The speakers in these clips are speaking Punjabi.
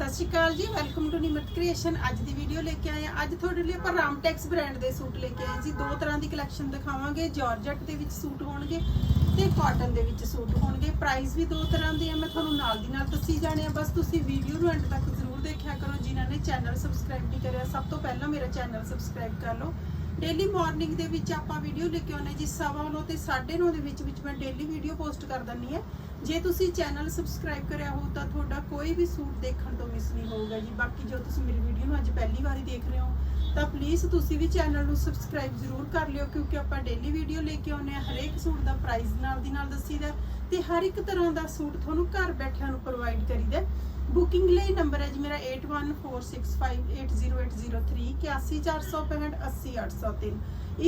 ਸਤਿ ਸ਼੍ਰੀ ਅਕਾਲ ਜੀ ਵੈਲਕਮ ਟੂ ਨਿਮਰਤ ਕ੍ਰੀਏਸ਼ਨ ਅੱਜ ਦੀ ਵੀਡੀਓ ਲੈ ਕੇ ਆਏ ਆ ਅੱਜ ਤੁਹਾਡੇ ਲਈ ਆਪਾਂ ਰਾਮਟੈਕਸ ਬ੍ਰਾਂਡ ਦੇ ਸੂਟ ਲੈ ਕੇ ਆਏ ਜੀ। ਦੋ ਤਰ੍ਹਾਂ ਦੀ ਕਲੈਕਸ਼ਨ ਦਿਖਾਵਾਂਗੇ। ਜਾਰਜਟ ਦੇ ਵਿੱਚ ਸੂਟ ਹੋਣਗੇ ਤੇ ਕਾਟਨ ਦੇ ਵਿੱਚ ਸੂਟ ਹੋਣਗੇ। ਪ੍ਰਾਈਸ ਵੀ ਦੋ ਤਰ੍ਹਾਂ ਦੇ ਆ। ਮੈਂ ਤੁਹਾਨੂੰ ਨਾਲ ਦੀ ਨਾਲ ਦੱਸੀ ਜਾਣੇ ਆ। ਬਸ ਤੁਸੀਂ ਵੀਡੀਓ ਨੂੰ ਐਂਡ ਤੱਕ ਜ਼ਰੂਰ ਦੇਖਿਆ ਕਰੋ। ਜਿਨ੍ਹਾਂ ਨੇ ਚੈਨਲ ਸਬਸਕ੍ਰਾਈਬ ਨਹੀਂ ਕਰਿਆ, ਸਭ ਤੋਂ ਪਹਿਲਾਂ ਮੇਰਾ ਚੈਨਲ ਸਬਸਕ੍ਰਾਈਬ ਕਰ ਲਓ। ਡੇਲੀ ਮਾਰਨਿੰਗ ਦੇ ਵਿੱਚ ਆਪਾਂ ਵੀਡੀਓ ਲੈ ਕੇ ਆਉਂਦੇ ਜੀ। ਸਵਾ ਨੌ ਤੇ 9:30 ਦੇ ਵਿੱਚ ਵਿੱਚ ਮੈਂ ਡੇਲੀ ਵੀਡੀਓ ਪੋਸਟ ਕਰ ਦਿੰਨੀ ਆ ਜੇ ਤੁਸੀਂ ਚੈਨਲ ਸਬਸਕ੍ਰਾਈਬ ਕਰਿਆ ਹੋ ਤਾਂ ਤੁਹਾਡਾ ਕੋਈ ਵੀ ਸੂਟ ਦੇਖਣ ਤੋਂ ਮਿਸ ਨਹੀਂ ਹੋਊਗਾ ਜੀ। ਬਾਕੀ ਜੋ ਤੁਸੀਂ ਮੇਰੀ ਵੀਡੀਓ ਨੂੰ ਅੱਜ ਪਹਿਲੀ ਵਾਰੀ ਦੇਖ ਰਹੇ ਹੋ, ਤਾਂ ਪਲੀਜ਼ ਤੁਸੀਂ ਵੀ ਚੈਨਲ ਨੂੰ ਸਬਸਕ੍ਰਾਈਬ ਜ਼ਰੂਰ ਕਰ ਲਿਓ, ਕਿਉਂਕਿ ਆਪਾਂ ਡੇਲੀ ਵੀਡੀਓ ਲੈ ਕੇ ਆਉਂਦੇ ਆ ਹਰੇਕ ਸੂਟ ਦਾ ਪ੍ਰਾਈਸ ਨਾਲ ਦੀ ਨਾਲ ਦੱਸੀਦਾ ਤੇ ਹਰ ਇੱਕ ਤਰ੍ਹਾਂ ਦਾ ਸੂਟ ਤੁਹਾਨੂੰ ਘਰ ਬੈਠਿਆਂ ਨੂੰ ਪ੍ਰੋਵਾਈਡ ਕਰੀਦਾ ਬੁਕਿੰਗ ਲਈ ਨੰਬਰ ਹੈ ਜੀ ਮੇਰਾ 8146580803 81465 80803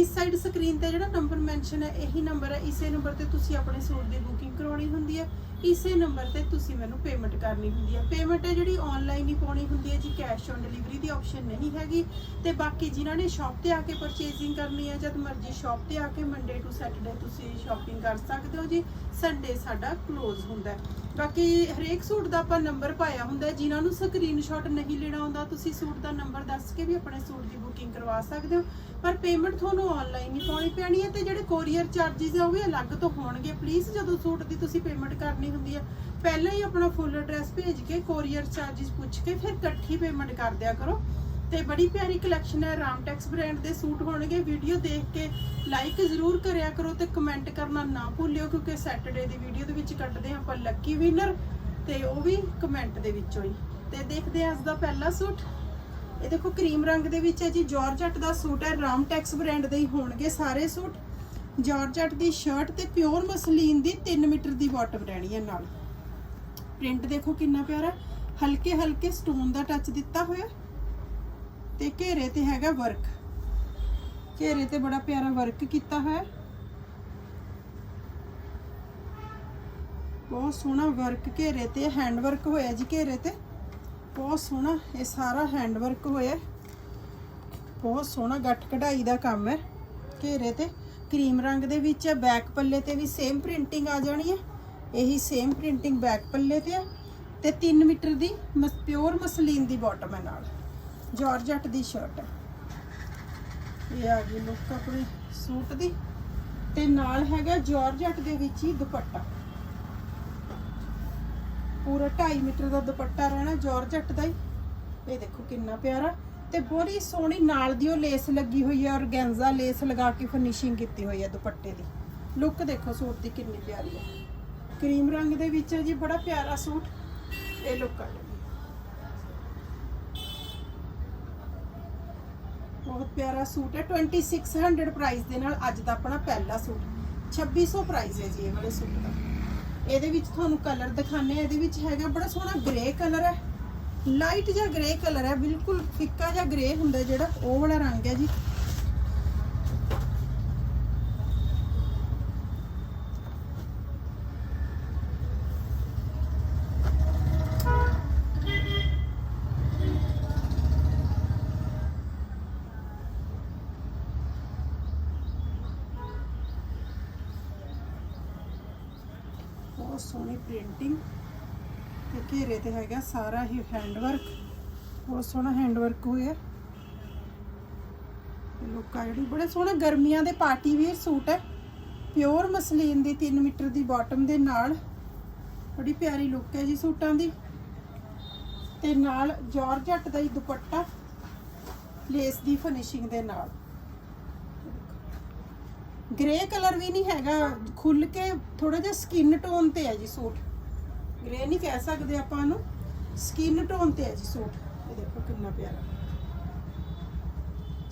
ਇਸ ਸਾਈਡ ਸਕਰੀਨ ਤੇ ਜਿਹੜਾ ਨੰਬਰ ਮੈਂਸ਼ਨ ਹੈ, ਇਹੀ ਨੰਬਰ ਹੈ। ਇਸੇ ਨੰਬਰ ਤੇ ਤੁਸੀਂ ਆਪਣੇ ਸੂਟ ਦੀ ਬੁਕਿੰਗ ਕਰਾਉਣੀ ਹੁੰਦੀ ਹੈ। ਇਸੇ ਨੰਬਰ ਤੇ ਤੁਸੀਂ ਮੈਨੂੰ ਪੇਮੈਂਟ ਕਰਨੀ ਹੁੰਦੀ ਹੈ। ਪੇਮੈਂਟ ਹੈ ਜਿਹੜੀ ਆਨਲਾਈਨ ਹੀ ਪਾਉਣੀ ਹੁੰਦੀ ਹੈ ਜੀ ਕੈਸ਼ ਔਨ ਡਿਲੀਵਰੀ ਦੀ ਆਪਸ਼ਨ ਨਹੀਂ ਹੈਗੀ। ਤੇ ਬਾਕੀ ਜਿਨ੍ਹਾਂ ਨੇ ਸ਼ਾਪ ਤੇ ਆ ਕੇ ਪਰਚੇਜ਼ਿੰਗ ਕਰਨੀ ਹੈ, ਜਦ ਮਰਜ਼ੀ ਸ਼ਾਪ ਤੇ ਆ ਕੇ ਮੰਡੇ ਟੂ ਸੈਟਰਡੇ ਤੁਸੀਂ ਸ਼ਾਪਿੰਗ ਕਰ ਸਕਦੇ ਹੋ ਜੀ। ਸੰਡੇ ਸਾਡਾ ਕਲੋਜ਼ ਹੁੰਦਾ ਹੈ। ਬਾਕੀ ਹਰੇਕ ਸੂਟ ਦਾ ਆਪਾਂ ਨੰਬਰ ਪਾਇਆ ਹੁੰਦਾ ਹੈ। ਜਿਨ੍ਹਾਂ ਨੂੰ ਸਕਰੀਨਸ਼ਾਟ ਨਹੀਂ ਲੈਣਾ ਹੁੰਦਾ ਤੁਸੀਂ ਸੂਟ ਦਾ ਨੰਬਰ ਦੱਸ ਕੇ ਵੀ ਆਪਣੇ ਸੂਟ ਦੀ ਬੁਕਿੰਗ ਕਰਵਾ ਸਕਦੇ ਹੋ। ਪਰ ਪੇਮੈਂਟ ਤੁਹਾਨੂੰ ਆਨਲਾਈਨ ਹੀ ਪਾਉਣੀ ਪੈਣੀ ਹੈ ਤੇ ਜਿਹੜੇ ਕੋਰੀਅਰ ਚਾਰजेस ਆ, ਉਹ ਵੀ ਅਲੱਗ ਤੋਂ ਹੋਣਗੇ। ਪਲੀਜ਼ ਜਦੋਂ ਸੂਟ ਦੀ ਤੁਸੀਂ ਪੇਮੈਂਟ ਕਰਨੀ ਹੁੰਦੀ ਹੈ, ਪਹਿਲਾਂ ਹੀ ਆਪਣਾ ਫੁੱਲ ਐਡਰੈਸ ਭੇਜ ਕੇ ਕੋਰੀਅਰ ਚਾਰजेस ਪੁੱਛ ਕੇ ਫਿਰ ਇਕੱਠੀ ਪੇਮੈਂਟ ਕਰ ਦਿਆ ਕਰੋ। ਤੇ ਬੜੀ ਪਿਆਰੀ ਕਲੈਕਸ਼ਨ ਹੈ। ਰਾਮਟੈਕਸ ਬ੍ਰਾਂਡ ਦੇ ਸੂਟ ਹੋਣਗੇ। ਵੀਡੀਓ ਦੇਖ ਕੇ ਲਾਈਕ ਜ਼ਰੂਰ ਕਰਿਆ ਕਰੋ ਤੇ ਕਮੈਂਟ ਕਰਨਾ ਨਾ ਭੁੱਲਿਓ, ਕਿਉਂਕਿ ਸੈਟਰਡੇ ਦੀ ਵੀਡੀਓ ਦੇ ਵਿੱਚ ਕੱਢਦੇ ਹਾਂ ਆਪਾਂ ਲੱਕੀ ਵਿਨਰ ਤੇ ਉਹ ਵੀ ਕਮੈਂਟ ਦੇ ਵਿੱਚੋਂ ਹੀ। ਤੇ ਦੇਖਦੇ ਹਾਂ ਅੱਜ ਦਾ ਪਹਿਲਾ ਸੂਟ। ਇਹ ਦੇਖੋ, ਕਰੀਮ ਰੰਗ ਦੇ ਵਿੱਚ ਹੈ ਜੀ। ਜਾਰਜਟ ਦਾ ਸੂਟ ਹੈ। ਰਾਮਟੈਕਸ ਬ੍ਰਾਂਡ ਦੇ ਹੀ ਹੋਣਗੇ ਸਾਰੇ ਸੂਟ। ਜਾਰਜਟ ਦੀ ਸ਼ਰਟ ਤੇ ਪਿਓਰ ਮਸਲੀਨ ਦੀ 3 ਮੀਟਰ ਦੀ ਬਾਟਮ ਰਹਿਣੀ ਹੈ ਨਾਲ। ਪ੍ਰਿੰਟ ਦੇਖੋ ਕਿੰਨਾ ਪਿਆਰਾ ਹਲਕੇ ਹਲਕੇ ਸਟੋਨ ਦਾ ਟੱਚ ਦਿੱਤਾ ਹੋਇਆ ਤੇ ਘੇਰੇ ਤੇ ਹੈਗਾ ਵਰਕ। ਘੇਰੇ ਤੇ ਬੜਾ ਪਿਆਰਾ ਵਰਕ ਕੀਤਾ ਹੋਇਆ ਬਹੁਤ ਸੋਹਣਾ ਵਰਕ ਘੇਰੇ ਤੇ ਹੈਂਡ ਵਰਕ ਹੋਇਆ ਜੀ ਘੇਰੇ ਤੇ। ਬਹੁਤ ਸੋਹਣਾ, ਇਹ ਸਾਰਾ ਹੈਂਡ ਵਰਕ ਹੋਇਆ। ਬਹੁਤ ਸੋਹਣਾ ਗੱਠ ਕਢਾਈ ਦਾ ਕੰਮ ਹੈ ਘੇਰੇ ਤੇ। ਕਰੀਮ ਰੰਗ ਦੇ ਵਿੱਚ ਹੈ, ਬੈਕ ਪੱਲੇ ਤੇ ਵੀ ਸੇਮ ਪ੍ਰਿੰਟਿੰਗ ਆ ਜਾਣੀ ਹੈ। ਇਹੀ ਸੇਮ ਪ੍ਰਿੰਟਿੰਗ ਬੈਕ ਪੱਲੇ ਤੇ ਹੈ। ਤੇ 3 ਮੀਟਰ ਦੀ ਪਿਓਰ ਮਸਲੀਨ ਦੀ ਬਾਟਮ ਹੈ ਨਾਲ। ਜਾਰਜਟ ਦੀ ਸ਼ਰਟ ਹੈ ਇਹ ਆ ਗਈ ਲੁੱਕ ਆਪਣੇ ਸੂਟ ਦੀ। ਤੇ ਨਾਲ ਹੈਗਾ ਜਾਰਜਟ ਦੇ ਵਿੱਚ ਹੀ ਦੁਪੱਟਾ। ਪੂਰਾ 2.5 ਮੀਟਰ ਦਾ ਦੁਪੱਟਾ ਰਹਿਣਾ ਜਾਰਜਟ ਦਾ ਹੀ। ਇਹ ਦੇਖੋ ਕਿੰਨਾ ਪਿਆਰਾ। ਤੇ ਬੜੀ ਸੋਹਣੀ ਨਾਲ ਦੀ ਉਹ ਲੇਸ ਲੱਗੀ ਹੋਈ ਹੈ ਔਰਗੈਂਜ਼ਾ ਲੇਸ ਲਗਾ ਕੇ ਫਿਨਿਸ਼ਿੰਗ ਕੀਤੀ ਹੋਈ ਹੈ ਦੁਪੱਟੇ ਦੀ। ਲੁੱਕ ਦੇਖੋ ਸੂਟ ਦੀ ਕਿੰਨੀ ਪਿਆਰੀ ਹੈ ਕਰੀਮ ਰੰਗ ਦੇ ਵਿੱਚ ਹੈ ਜੀ, ਬੜਾ ਪਿਆਰਾ ਸੂਟ ਇਹ ਲੁੱਕ ਆ ਜੀ ਬਹੁਤ ਪਿਆਰਾ ਸੂਟ ਹੈ। 2600 ਪ੍ਰਾਈਸ ਦੇ ਨਾਲ ਅੱਜ ਦਾ ਆਪਣਾ ਪਹਿਲਾ ਸੂਟ। 2600 ਪ੍ਰਾਈਸ ਹੈ ਜੀ ਇਹ ਵਾਲੇ ਸੂਟ ਦਾ। ਇਹਦੇ ਵਿੱਚ ਤੁਹਾਨੂੰ ਕਲਰ ਦਿਖਾਣੇ ਆ ਇਹਦੇ ਵਿੱਚ ਹੈਗਾ ਬੜਾ ਸੋਹਣਾ ਗ੍ਰੇ ਕਲਰ ਹੈ। ਲਾਈਟ ਜਿਹਾ ਗ੍ਰੇ ਕਲਰ ਹੈ। ਬਿਲਕੁਲ ਫਿੱਕਾ ਜਿਹਾ ਗ੍ਰੇ ਹੁੰਦਾ ਜਿਹੜਾ, ਉਹ ਵਾਲਾ ਰੰਗ ਹੈ ਜੀ ਬਹੁਤ ਸੋਹਣੀ ਪ੍ਰਿੰਟਿੰਗ ਤੇ ਘੇਰੇ ਤੇ ਹੈਗਾ ਸਾਰਾ ਹੀ ਹੈਂਡ ਵਰਕ ਬਹੁਤ ਸੋਹਣਾ ਹੈਂਡ ਵਰਕ ਹੋਇਆ ਲੋਕਾਂ ਜਿਹੜੀ ਬੜੇ ਸੋਹਣਾ ਗਰਮੀਆਂ ਦੇ ਪਾਰਟੀ ਵੇਅਰ ਸੂਟ ਹੈ। ਪਿਓਰ ਮਸਲੀਨ ਦੀ 3 ਮੀਟਰ ਦੀ ਬਾਟਮ ਦੇ ਨਾਲ। ਬੜੀ ਪਿਆਰੀ ਲੁੱਕ ਹੈ ਜੀ ਸੂਟਾਂ ਦੀ। ਤੇ ਨਾਲ ਜਾਰਜਟ ਦਾ ਹੀ ਦੁਪੱਟਾ। ਲੇਸ ਦੀ ਫਿਨਿਸ਼ਿੰਗ ਦੇ ਨਾਲ। ਗ੍ਰੇ ਕਲਰ ਵੀ ਨਹੀਂ ਹੈਗਾ। ਖੁੱਲ ਕੇ ਥੋੜਾ ਜਿਹਾ ਸਕਿਨ ਟੋਨ ਤੇ ਹੈ ਜੀ ਸੂਟ। ਗ੍ਰੇ ਨਹੀਂ ਕਹਿ ਸਕਦੇ ਆਪਾਂ ਇਹਨੂੰ ਸਕਿਨ ਟੋਨ ਤੇ ਹੈ ਜੀ ਸੂਟ। ਇਹ ਦੇਖੋ ਕਿੰਨਾ ਪਿਆਰਾ।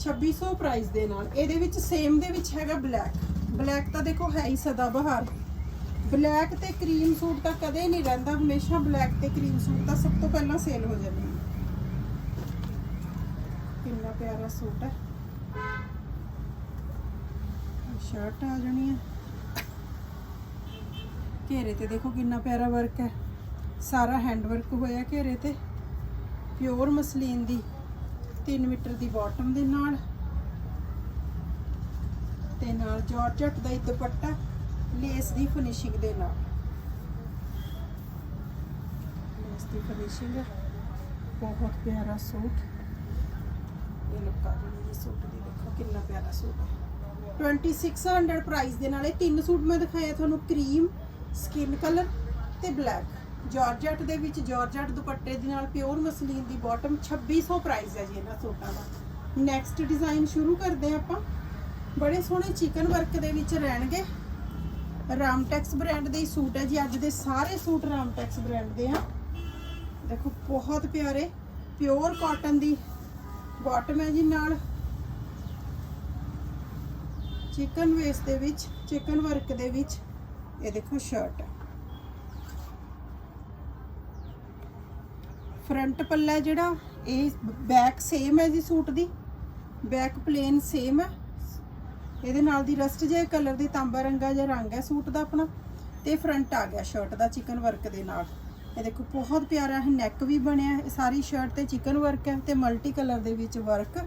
2600 ਪ੍ਰਾਈਸ ਦੇ ਨਾਲ। ਇਹਦੇ ਵਿੱਚ ਸੇਮ ਦੇ ਵਿੱਚ ਹੈਗਾ ਬਲੈਕ ਬਲੈਕ ਤਾਂ ਦੇਖੋ ਹੈ ਹੀ ਸਦਾ ਬਹਾਰ। ਬਲੈਕ ਤੇ ਕਰੀਮ ਸੂਟ ਤਾਂ ਕਦੇ ਨਹੀਂ ਰਹਿੰਦਾ। ਹਮੇਸ਼ਾ ਬਲੈਕ ਤੇ ਕਰੀਮ ਸੂਟ ਤਾਂ ਸਭ ਤੋਂ ਪਹਿਲਾਂ ਸੇਲ ਹੋ ਜਾਂਦੇ ਨੇ। ਕਿੰਨਾ ਪਿਆਰਾ ਸੂਟ ਹੈ। ਸ਼ਰਟ ਆ ਜਾਣੀ ਹੈ। ਘੇਰੇ ਤੇ ਦੇਖੋ ਕਿੰਨਾ ਪਿਆਰਾ ਵਰਕ ਹੈ। ਸਾਰਾ ਹੈਂਡਵਰਕ ਹੋਇਆ ਘੇਰੇ ਤੇ। ਪਿਓਰ ਮਸਲੀਨ ਦੀ 3 ਮੀਟਰ ਦੀ ਬਾਟਮ ਦੇ ਨਾਲ ਤੇ ਨਾਲ ਜਾਰਜਟ ਦਾ ਹੀ ਦੁਪੱਟਾ ਲੇਸ ਦੀ ਫਿਨਿਸ਼ਿੰਗ ਦੇ ਨਾਲ। ਲੇਸ ਦੀ ਫਿਨਿਸ਼ਿੰਗ ਬਹੁਤ ਪਿਆਰਾ ਸੂਟ। ਇਹ ਲੁੱਕ ਆ ਜੀ ਸੂਟ ਦੀ ਦੇਖੋ ਕਿੰਨਾ ਪਿਆਰਾ ਸੂਟ ਹੈ। 2600 ਪ੍ਰਾਈਸ ਦੇ ਨਾਲ ਇਹ ਤਿੰਨ ਸੂਟ ਮੈਂ ਦਿਖਾਇਆ ਤੁਹਾਨੂੰ, ਕਰੀਮ ਸਕਿਨ ਕਲਰ ਤੇ ਬਲੈਕ ਜਾਰਜਟ ਦੇ ਵਿੱਚ ਜਾਰਜਟ ਦੁਪੱਟੇ ਦੇ ਨਾਲ ਪਿਓਰ ਮਸਲੀਨ ਦੀ ਬਾਟਮ 2600 ਪ੍ਰਾਈਸ ਹੈ ਜੀ ਇਹਨਾਂ ਸੂਟਾਂ ਦਾ। ਨੈਕਸਟ ਡਿਜ਼ਾਈਨ ਸ਼ੁਰੂ ਕਰਦੇ ਹਾਂ ਆਪਾਂ। ਬੜੇ ਸੋਹਣੇ ਚਿਕਨ ਵਰਕ ਦੇ ਵਿੱਚ ਰਹਿਣਗੇ। ਰਾਮਟੈਕਸ ਬ੍ਰਾਂਡ ਦੇ ਹੀ ਸੂਟ ਹੈ ਜੀ। ਅੱਜ ਦੇ ਸਾਰੇ ਸੂਟ ਰਾਮਟੈਕਸ ਬ੍ਰਾਂਡ ਦੇ ਆ। ਦੇਖੋ, ਬਹੁਤ ਪਿਆਰੇ। ਪਿਓਰ ਕਾਟਨ ਦੀ ਬਾਟਮ ਹੈ ਜੀ ਨਾਲ। ਚਿਕਨ ਵੇਸ ਦੇ ਵਿੱਚ ਚਿਕਨ ਵਰਕ ਦੇ ਵਿੱਚ। ਇਹ ਦੇਖੋ ਸ਼ਰਟ ਫਰੰਟ ਪੱਲਾ ਜਿਹੜਾ, ਇਹ ਬੈਕ ਸੇਮ ਹੈ ਜੀ ਸੂਟ ਦੀ ਬੈਕ ਪਲੇਨ ਸੇਮ ਹੈ। ਇਹਦੇ ਨਾਲ ਦੀ ਰਸਟ ਜੇ ਕਲਰ ਦੀ ਤਾਂਬਾ ਰੰਗਾ ਜਿਹਾ ਰੰਗ ਹੈ ਸੂਟ ਦਾ ਆਪਣਾ। ਤੇ ਫਰੰਟ ਆ ਗਿਆ ਸ਼ਰਟ ਦਾ ਚਿਕਨ ਵਰਕ ਦੇ ਨਾਲ। ਇਹ ਦੇਖੋ, ਬਹੁਤ ਪਿਆਰਾ ਹੈ ਨੈਕ ਵੀ ਬਣਿਆ ਹੈ ਇਹ ਸਾਰੀ ਸ਼ਰਟ ਤੇ ਚਿਕਨ ਵਰਕ ਹੈ ਤੇ ਮਲਟੀ ਕਲਰ ਦੇ ਵਿੱਚ ਵਰਕ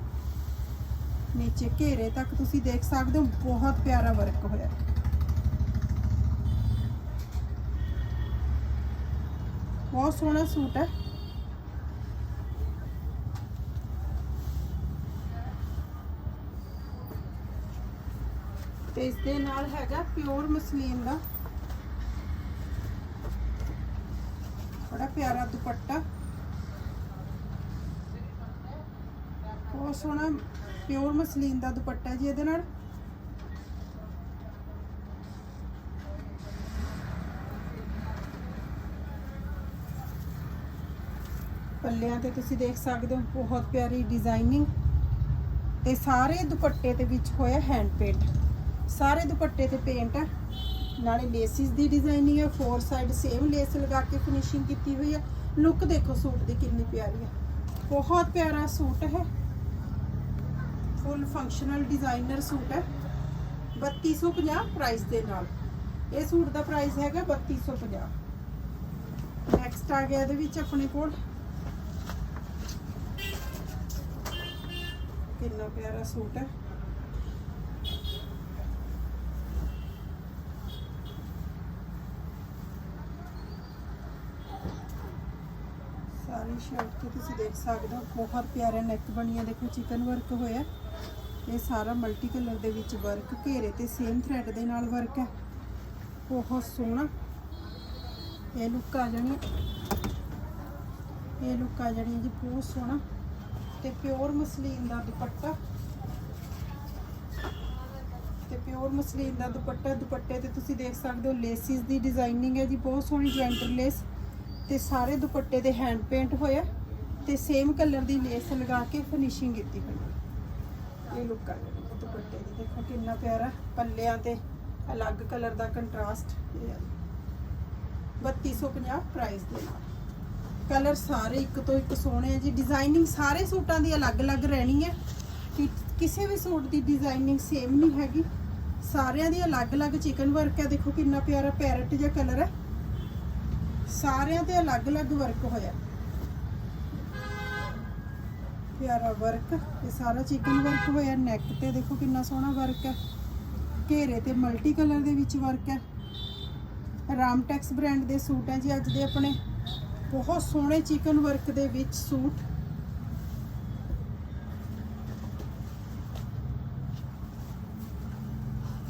ਨੀਚੇ ਘੇਰੇ ਤੱਕ ਤੁਸੀਂ ਦੇਖ ਸਕਦੇ ਹੋ, ਬਹੁਤ ਪਿਆਰਾ ਵਰਕ ਹੋਇਆ। ਬਹੁਤ ਸੋਹਣਾ ਸੂਟ ਹੈ। ਤੇ ਇਸ ਦੇ ਨਾਲ ਹੈਗਾ ਪਿਓਰ ਮਸਲੀਨ ਦਾ। ਬੜਾ ਪਿਆਰਾ ਦੁਪੱਟਾ। ਬਹੁਤ ਸੋਹਣਾ ਪਿਓਰ ਮਸਲੀਨ ਦਾ ਦੁਪੱਟਾ ਜੀ ਇਹਦੇ ਨਾਲ। ਪੱਲਿਆਂ ਤੇ ਤੁਸੀਂ ਦੇਖ ਸਕਦੇ ਹੋ, ਬਹੁਤ ਪਿਆਰੀ ਡਿਜ਼ਾਈਨਿੰਗ ਤੇ ਸਾਰੇ ਦੁਪੱਟੇ ਦੇ ਵਿੱਚ ਹੋਇਆ ਹੈਂਡ ਪੇਂਟ ਸਾਰੇ ਦੁਪੱਟੇ ਤੇ ਪੇਂਟ ਹੈ। ਨਾਲੇ ਲੇਸਿਸ ਦੀ ਡਿਜ਼ਾਈਨਿੰਗ ਹੈ। ਫੋਰ ਸਾਈਡ ਸੇਮ ਲੇਸ ਲਗਾ ਕੇ ਫਿਨਿਸ਼ਿੰਗ ਕੀਤੀ ਹੋਈ ਹੈ। ਲੁੱਕ ਦੇਖੋ ਸੂਟ ਦੀ ਕਿੰਨੀ ਪਿਆਰੀ ਹੈ। ਬਹੁਤ ਪਿਆਰਾ ਸੂਟ ਹੈ। ਫੁੱਲ ਫੰਕਸ਼ਨਲ ਡਿਜ਼ਾਈਨਰ ਸੂਟ ਹੈ। 3250 ਪ੍ਰਾਈਸ ਦੇ ਨਾਲ। ਇਹ ਸੂਟ ਦਾ ਪ੍ਰਾਈਸ ਹੈਗਾ 3250 ਨੈਕਸਟ ਆ ਗਿਆ ਇਹਦੇ ਵਿੱਚ ਆਪਣੇ ਕੋਲ। ਕਿੰਨਾ ਪਿਆਰਾ ਸੂਟ ਹੈ। ਸਾਰੀ ਸ਼ਰਟ ਤੇ ਤੁਸੀਂ ਦੇਖ ਸਕਦੇ ਹੋ, ਬਹੁਤ ਪਿਆਰਾ ਨੈਕ ਬਣਿਆ ਦੇਖੋ ਚਿਕਨ ਵਰਕ ਹੋਇਆ ਇਹ ਸਾਰਾ ਮਲਟੀ ਕਲਰ ਦੇ ਵਿੱਚ ਵਰਕ ਘੇਰੇ ਤੇ ਸੇਮ ਥ੍ਰੈਡ ਦੇ ਨਾਲ ਵਰਕ ਹੈ। ਬਹੁਤ ਸੋਹਣਾ। ਇਹ ਲੁੱਕ ਆ ਜਾਣੀ ਇਹ ਲੁੱਕ ਆ ਜਾਣੀ ਜੀ, ਬਹੁਤ ਸੋਹਣਾ। ਤੇ ਪਿਓਰ ਮਸਲੀਨ ਦਾ ਦੁਪੱਟਾ। ਤੇ ਪਿਓਰ ਮਸਲੀਨ ਦਾ ਦੁਪੱਟਾ, ਦੁਪੱਟੇ ਤੇ ਤੁਸੀਂ ਦੇਖ ਸਕਦੇ ਹੋ ਲੇਸਿਸ ਦੀ ਡਿਜ਼ਾਈਨਿੰਗ ਹੈ ਜੀ, ਬਹੁਤ ਸੋਹਣੀ ਜੁਆਇੰਟਰ ਲੇਸ ਤੇ ਸਾਰੇ ਦੁਪੱਟੇ ਦੇ ਹੈਂਡ ਪੇਂਟ ਹੋਇਆ ਤੇ ਸੇਮ ਕਲਰ ਦੀ ਲੇਸ ਲਗਾ ਕੇ ਫਿਨਿਸ਼ਿੰਗ ਕੀਤੀ ਹੋਈ। ਇਹ ਲੁੱਕ ਆ ਗਈ ਦੁਪੱਟੇ ਦੀ। ਦੇਖੋ ਕਿੰਨਾ ਪਿਆਰਾ, ਪੱਲਿਆਂ ਤੇ ਅਲੱਗ ਕਲਰ ਦਾ ਕੰਟਰਾਸਟ ਇਹ ਹੈ 3250 ਪ੍ਰਾਈਸ ਦੇ ਨਾਲ। ਕਲਰ ਸਾਰੇ ਇੱਕ ਤੋਂ ਇੱਕ ਸੋਹਣੇ ਆ ਜੀ। ਡਿਜ਼ਾਈਨਿੰਗ ਸਾਰੇ ਸੂਟਾਂ ਦੀ ਅਲੱਗ-ਅਲੱਗ ਰਹਿਣੀ ਹੈ ਕਿ ਕਿਸੇ ਵੀ ਸੂਟ ਦੀ ਡਿਜ਼ਾਈਨਿੰਗ ਸੇਮ ਨਹੀਂ ਹੈਗੀ। ਸਾਰਿਆਂ ਦੀ ਅਲੱਗ-ਅਲੱਗ ਚਿਕਨ ਵਰਕ ਹੈ ਦੇਖੋ ਕਿੰਨਾ ਪਿਆਰਾ ਪੈਰਟ ਜਿਹਾ ਕਲਰ ਹੈ ਸਾਰਿਆਂ ਤੇ ਅਲੱਗ-ਅਲੱਗ ਵਰਕ ਹੋਇਆ। ਪਿਆਰਾ ਵਰਕ ਇਹ ਸਾਰਾ ਚਿਕਨ ਵਰਕ ਹੋਇਆ। ਨੈਕ ਤੇ ਦੇਖੋ ਕਿੰਨਾ ਸੋਹਣਾ ਵਰਕ ਹੈ। ਘੇਰੇ ਤੇ ਮਲਟੀ ਕਲਰ ਦੇ ਵਿੱਚ ਵਰਕ ਹੈ। ਰਾਮਟੈਕਸ ਬ੍ਰਾਂਡ ਦੇ ਸੂਟ ਹੈ ਜੀ ਅੱਜ ਦੇ ਆਪਣੇ। ਬਹੁਤ ਸੋਹਣੇ ਚਿਕਨ ਵਰਕ ਦੇ ਵਿੱਚ ਸੂਟ।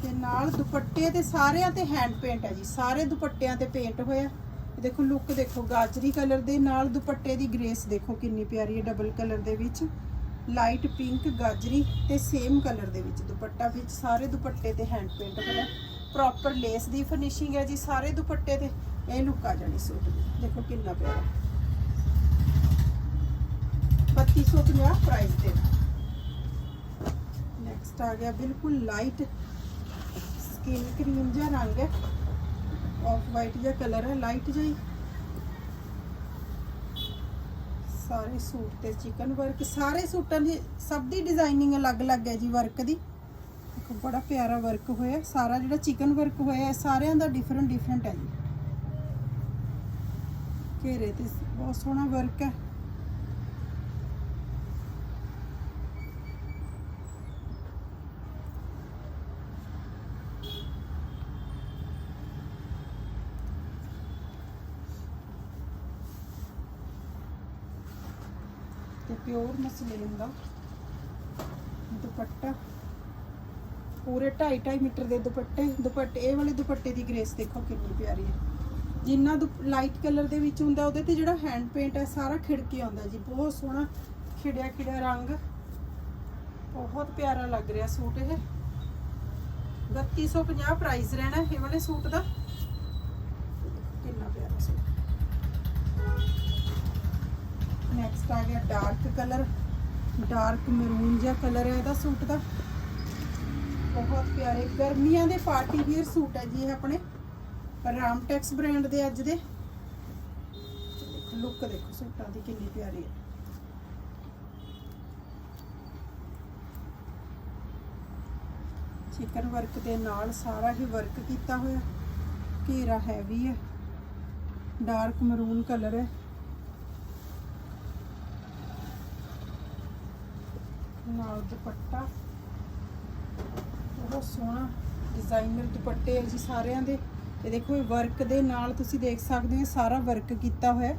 ਤੇ ਨਾਲ ਦੁਪੱਟੇ ਤੇ ਸਾਰਿਆਂ ਤੇ ਹੈਂਡ ਪੇਂਟ ਹੈ ਜੀ। ਸਾਰੇ ਦੁਪੱਟਿਆਂ ਤੇ ਪੇਂਟ ਹੋਇਆ। ਦੇਖੋ ਲੁੱਕ ਦੇਖੋ, ਗਾਜਰੀ ਕਲਰ ਦੇ ਨਾਲ ਦੁਪੱਟੇ ਦੀ ਗ੍ਰੇਸ ਦੇਖੋ ਕਿੰਨੀ ਪਿਆਰੀ ਹੈ ਡਬਲ ਕਲਰ ਦੇ ਵਿੱਚ। ਲਾਈਟ ਪਿੰਕ ਗਾਜਰੀ ਤੇ ਸੇਮ ਕਲਰ ਦੇ ਵਿੱਚ ਦੁਪੱਟਾ ਵਿੱਚ, ਸਾਰੇ ਦੁਪੱਟੇ ਤੇ ਹੈਂਡ ਪੇਂਟ ਹੋਇਆ। ਪ੍ਰੋਪਰ ਲੇਸ ਦੀ ਫਿਨਿਸ਼ਿੰਗ ਹੈ ਜੀ, ਸਾਰੇ ਦੁਪੱਟੇ ਤੇ। ਇਹ ਲੁੱਕ ਆ ਜਾਣੀ ਸੂਟ ਦੀ। ਦੇਖੋ ਕਿੰਨਾ ਪਿਆਰਾ 3250 ਪ੍ਰਾਈਸ ਦੇ ਨੈਕਸਟ ਆ ਗਿਆ, ਬਿਲਕੁਲ ਲਾਈਟ ਸਕਿਨ ਕਰੀਮ ਜਿਹਾ ਰੰਗ ਹੈ। ਆਫ ਵਾਈਟ ਜਿਹਾ ਕਲਰ ਹੈ ਲਾਈਟ ਜਿਹਾ ਸਾਰੇ ਸੂਟ ਤੇ ਚਿਕਨ ਵਰਕ ਸਾਰੇ ਸੂਟਾਂ ਦੀ ਸਭ ਦੀ ਡਿਜ਼ਾਈਨਿੰਗ ਅਲੱਗ-ਅਲੱਗ ਹੈ ਜੀ ਵਰਕ ਦੀ। ਦੇਖੋ, ਬੜਾ ਪਿਆਰਾ ਵਰਕ ਹੋਇਆ, ਸਾਰਾ ਜਿਹੜਾ ਚਿਕਨ ਵਰਕ ਹੋਇਆ ਸਾਰਿਆਂ ਦਾ ਡਿਫਰੈਂਟ ਡਿਫਰੈਂਟ ਹੈ ਜੀ। ਘੇਰੇ ਤੇ ਬਹੁਤ ਸੋਹਣਾ ਵਰਕ ਹੈ। ਤੇ ਪਿਓਰ ਦੁਪੱਟਾ। ਪੂਰੇ 2.5 2.5 ਮੀਟਰ ਦੇ ਦੁਪੱਟੇ ਦੁਪੱਟੇ, ਇਹ ਵਾਲੇ ਦੁਪੱਟੇ ਦੀ ਗ੍ਰੇਸ ਦੇਖੋ ਕਿੰਨੀ ਪਿਆਰੀ ਹੈ। ਜਿੰਨਾ ਲਾਈਟ ਕਲਰ ਦੇ ਵਿੱਚ ਹੁੰਦਾ, ਉਹਦੇ ਤੇ ਜਿਹੜਾ ਹੈਂਡ ਪੇਂਟ ਹੈ, ਸਾਰਾ ਖਿੜਕੀ ਆਉਂਦਾ ਜੀ। ਬਹੁਤ ਸੋਹਣਾ ਖਿੜਿਆ ਖਿੜਿਆ ਰੰਗ। ਬਹੁਤ ਪਿਆਰਾ ਲੱਗ ਰਿਹਾ ਸੂਟ ਇਹ। 3250 ਪ੍ਰਾਈਸ ਰਹਿਣਾ ਇਹ ਵਾਲੇ ਸੂਟ ਦਾ ਕਿੰਨਾ ਪਿਆਰਾ ਸੂਟ ਨੈਕਸਟ ਆ ਗਿਆ ਡਾਰਕ ਕਲਰ ਡਾਰਕ ਮਰੂਨ ਜਿਹਾ ਕਲਰ ਹੈ ਇਹਦਾ ਸੂਟ ਦਾ। ਬਹੁਤ ਪਿਆਰੇ। ਗਰਮੀਆਂ ਦੇ ਪਾਰਟੀ ਵੀਅਰ ਸੂਟ ਹੈ ਜੀ ਇਹ ਆਪਣੇ। ਰਾਮਟੈਕਸ ਬ੍ਰਾਂਡ ਦੇ ਅੱਜ ਦੇ। ਲੁੱਕ ਦੇਖੋ ਸੂਟਾਂ ਦੀ ਕਿੰਨੀ ਪਿਆਰੀ ਹੈ। ਚਿਕਨ ਵਰਕ ਦੇ ਨਾਲ ਸਾਰਾ ਹੀ ਵਰਕ ਕੀਤਾ ਹੋਇਆ। ਘੇਰਾ ਹੈਵੀ ਹੈ। ਡਾਰਕ ਮਰੂਨ ਕਲਰ ਹੈ। ਨਾਲ ਦੁਪੱਟਾ। ਬਹੁਤ ਸੋਹਣਾ ਡਿਜ਼ਾਈਨਰ ਦੁਪੱਟੇ ਹੈ ਜੀ ਸਾਰਿਆਂ ਦੇ। ਇਹ ਦੇਖੋ ਇਹ ਵਰਕ ਦੇ ਨਾਲ ਤੁਸੀਂ ਦੇਖ ਸਕਦੇ ਹੋ, ਸਾਰਾ ਵਰਕ ਕੀਤਾ ਹੋਇਆ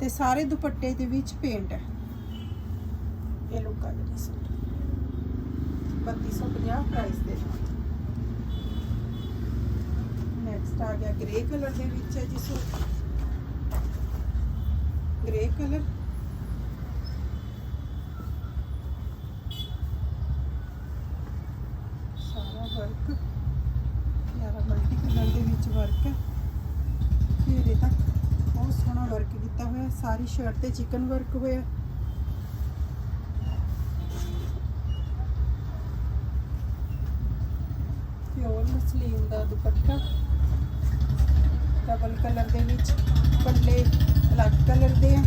ਤੇ ਸਾਰੇ ਦੁਪੱਟੇ ਦੇ ਵਿੱਚ ਪੇਂਟ ਹੈ। ਇਹ ਲੁੱਕ ਆ ਜੀ ਸੂਟ 3250 ਪ੍ਰਾਈਸ ਦੇ ਨਾਲ। ਨੈਕਸਟ ਆ ਗਿਆ ਗ੍ਰੇ ਕਲਰ ਦੇ ਵਿੱਚ ਹੈ ਜੀ ਸੂਟ ਗ੍ਰੇ ਕਲਰ ਸਾਰਾ ਵਰਕ ਯਾਰਾ ਮਲਟੀ ਕਲਰ ਦੇ ਵਿੱਚ ਵਰਕ ਹੈ। ਘੇਰੇ ਤੱਕ ਬਹੁਤ ਸੋਹਣਾ ਵਰਕ ਕੀਤਾ ਹੋਇਆ ਸਾਰੀ ਸ਼ਰਟ ਤੇ ਚਿਕਨ ਵਰਕ ਹੋਇਆ ਪਿਓਰ ਮਸਲੀਨ ਦਾ ਦੁਪੱਟਾ। ਡਬਲ ਕਲਰ ਦੇ ਵਿੱਚ ਪੱਲੇ ਅਲੱਗ ਕਲਰ ਦੇ ਆ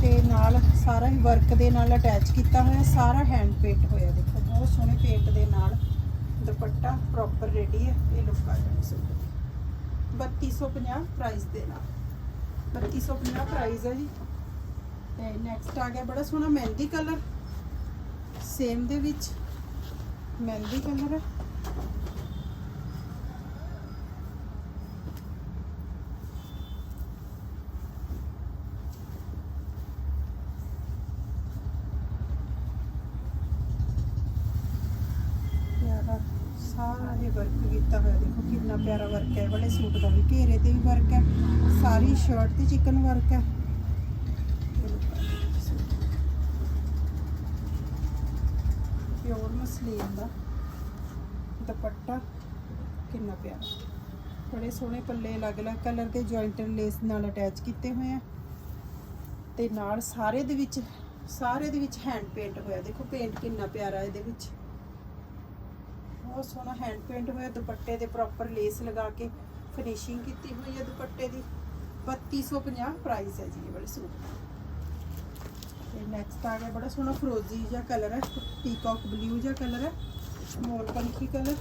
ਤੇ ਨਾਲ ਸਾਰਾ ਹੀ ਵਰਕ ਦੇ ਨਾਲ ਅਟੈਚ ਕੀਤਾ ਹੋਇਆ ਸਾਰਾ ਹੈਂਡ ਪੇਂਟ ਹੋਇਆ ਦੇਖੋ, ਬਹੁਤ ਸੋਹਣੇ ਪੇਂਟ ਦੇ ਨਾਲ। ਦੁਪੱਟਾ ਪ੍ਰੋਪਰ ਰੈਡੀ ਹੈ, ਇਹ ਲੁੱਕ ਆ ਜਾਣੀ ਸੂਟ ਦੀ 3250 ਪ੍ਰਾਈਸ ਦੇ ਨਾਲ। 3250 ਪ੍ਰਾਈਸ ਹੈ ਜੀ। ਤੇ ਨੈਕਸਟ ਆ ਗਿਆ ਬੜਾ ਸੋਹਣਾ ਮਹਿੰਦੀ ਕਲਰ ਸੇਮ ਦੇ ਵਿੱਚ ਮਹਿੰਦੀ ਕਲਰ ਹੈ ਪਿਆਰਾ ਸਾਰਾ ਇਹ ਵਰਕ ਕੀਤਾ ਹੋਇਆ। ਦੇਖੋ ਕਿੰਨਾ ਪਿਆਰਾ ਵਰਕ ਹੈ। ਵਾਲੇ ਸੂਟ ਦਾ ਵੀ ਘੇਰੇ ਤੇ ਵੀ ਵਰਕ ਹੈ। ਸਾਰੀ ਸ਼ਰਟ ਤੇ ਚਿਕਨ ਵਰਕ ਹੈ। ਪਿਓਰ ਮਸਲੀਨ ਦਾ ਦੁਪੱਟਾ ਕਿੰਨਾ ਪਿਆਰਾ। ਬੜੇ ਸੋਹਣੇ ਪੱਲੇ, ਅਲੱਗ-ਅਲੱਗ ਕਲਰ ਦੇ ਜੁਆਇੰਟਰ ਲੇਸ ਨਾਲ ਅਟੈਚ ਕੀਤੇ ਹੋਏ ਆ। ਤੇ ਨਾਲ ਸਾਰੇ ਦੇ ਵਿੱਚ, ਸਾਰੇ ਦੇ ਵਿੱਚ ਹੈਂਡ ਪੇਂਟ ਹੋਇਆ। ਦੇਖੋ ਪੇਂਟ ਕਿੰਨਾ ਪਿਆਰਾ ਇਹਦੇ ਵਿੱਚ। ਬਹੁਤ ਸੋਹਣਾ ਹੈਂਡ ਪੇਂਟ ਹੋਇਆ, ਦੁਪੱਟੇ ਦੇ ਪ੍ਰੋਪਰ ਲੇਸ ਲਗਾ ਕੇ ਫਿਨਿਸ਼ਿੰਗ ਕੀਤੀ ਹੋਈ ਹੈ ਦੁਪੱਟੇ ਦੀ। 3250 ਪ੍ਰਾਈਸ ਹੈ ਜੀ ਇਹ ਵਾਲੇ ਸੂਟ ਤੇ ਨੈਕਸਟ ਆ ਗਿਆ, ਬੜਾ ਸੋਹਣਾ ਫਰੋਜ਼ੀ ਜਿਹਾ ਕਲਰ ਹੈ ਪੀਕਾਕ ਬਲੂ ਜਿਹਾ ਕਲਰ ਹੈ ਮੋਰ ਪੰਖੀ ਕਲਰ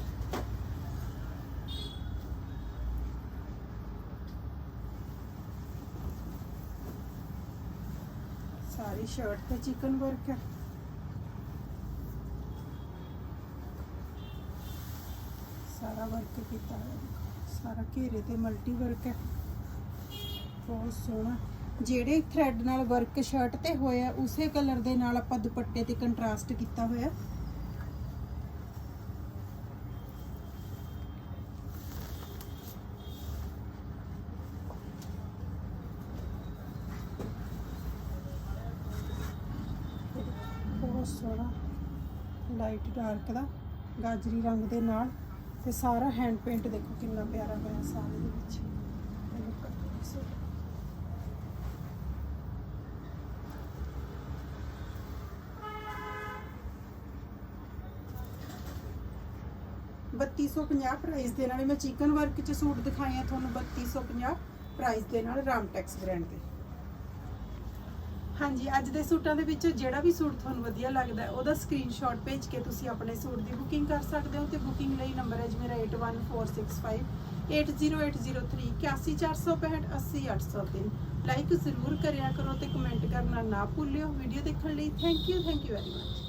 ਸਾਰੀ ਸ਼ਰਟ ਤੇ ਚਿਕਨ ਵਰਕ ਹੈ ਸਾਰਾ ਵਰਕ ਕੀਤਾ ਹੋਇਆ ਸਾਰਾ ਘੇਰੇ ਤੇ ਮਲਟੀ ਵਰਕ ਹੈ। ਬਹੁਤ ਸੋਹਣਾ। ਜਿਹੜੇ ਥ੍ਰੈਡ ਨਾਲ ਵਰਕ ਸ਼ਰਟ ਤੇ ਹੋਇਆ, ਉਸੇ ਕਲਰ ਦੇ ਨਾਲ ਆਪਾਂ ਦੁਪੱਟੇ ਤੇ ਕੰਟਰਾਸਟ ਕੀਤਾ ਹੋਇਆ। ਬਹੁਤ ਸੋਹਣਾ। ਲਾਈਟ ਡਾਰਕ ਦਾ, ਗਾਜਰੀ ਰੰਗ ਦੇ ਨਾਲ। ਤੇ ਸਾਰਾ ਹੈਂਡ ਪੇਂਟ ਦੇਖੋ ਕਿੰਨਾ ਪਿਆਰਾ ਹੋਇਆ ਸਾਰੇ ਦੇ ਵਿੱਚ ਇਹ look ਆ ਜੀ ਸੂਟ। ਬੱਤੀ ਸੌ ਪੰਜਾਹ ਪ੍ਰਾਈਸ ਦੇ ਨਾਲ ਮੈਂ ਚਿਕਨ ਵਰਕ ਚ ਸੂਟ ਦਿਖਾਇਆ ਤੁਹਾਨੂੰ 3250 ਪ੍ਰਾਈਸ ਦੇ ਨਾਲ ਰਾਮਟੈਕਸ ਬ੍ਰਾਂਡ ਦੇ ਹਾਂਜੀ, ਅੱਜ ਦੇ ਸੂਟਾਂ ਦੇ ਵਿੱਚੋਂ ਜਿਹੜਾ ਵੀ ਸੂਟ ਤੁਹਾਨੂੰ ਵਧੀਆ ਲੱਗਦਾ ਉਹਦਾ ਸਕਰੀਨਸ਼ਾਟ ਭੇਜ ਕੇ ਤੁਸੀਂ ਆਪਣੇ ਸੂਟ ਦੀ ਬੁਕਿੰਗ ਕਰ ਸਕਦੇ ਹੋ ਤੇ ਬੁਕਿੰਗ ਲਈ ਨੰਬਰ ਹੈ ਜੀ ਮੇਰਾ 81465 80803 81465 80803 ਲਾਈਕ ਜ਼ਰੂਰ ਕਰਿਆ ਕਰੋ ਤੇ ਕਮੈਂਟ ਕਰਨਾ ਨਾ ਭੁੱਲਿਓ। ਵੀਡੀਓ ਦੇਖਣ ਲਈ thank you thank you very much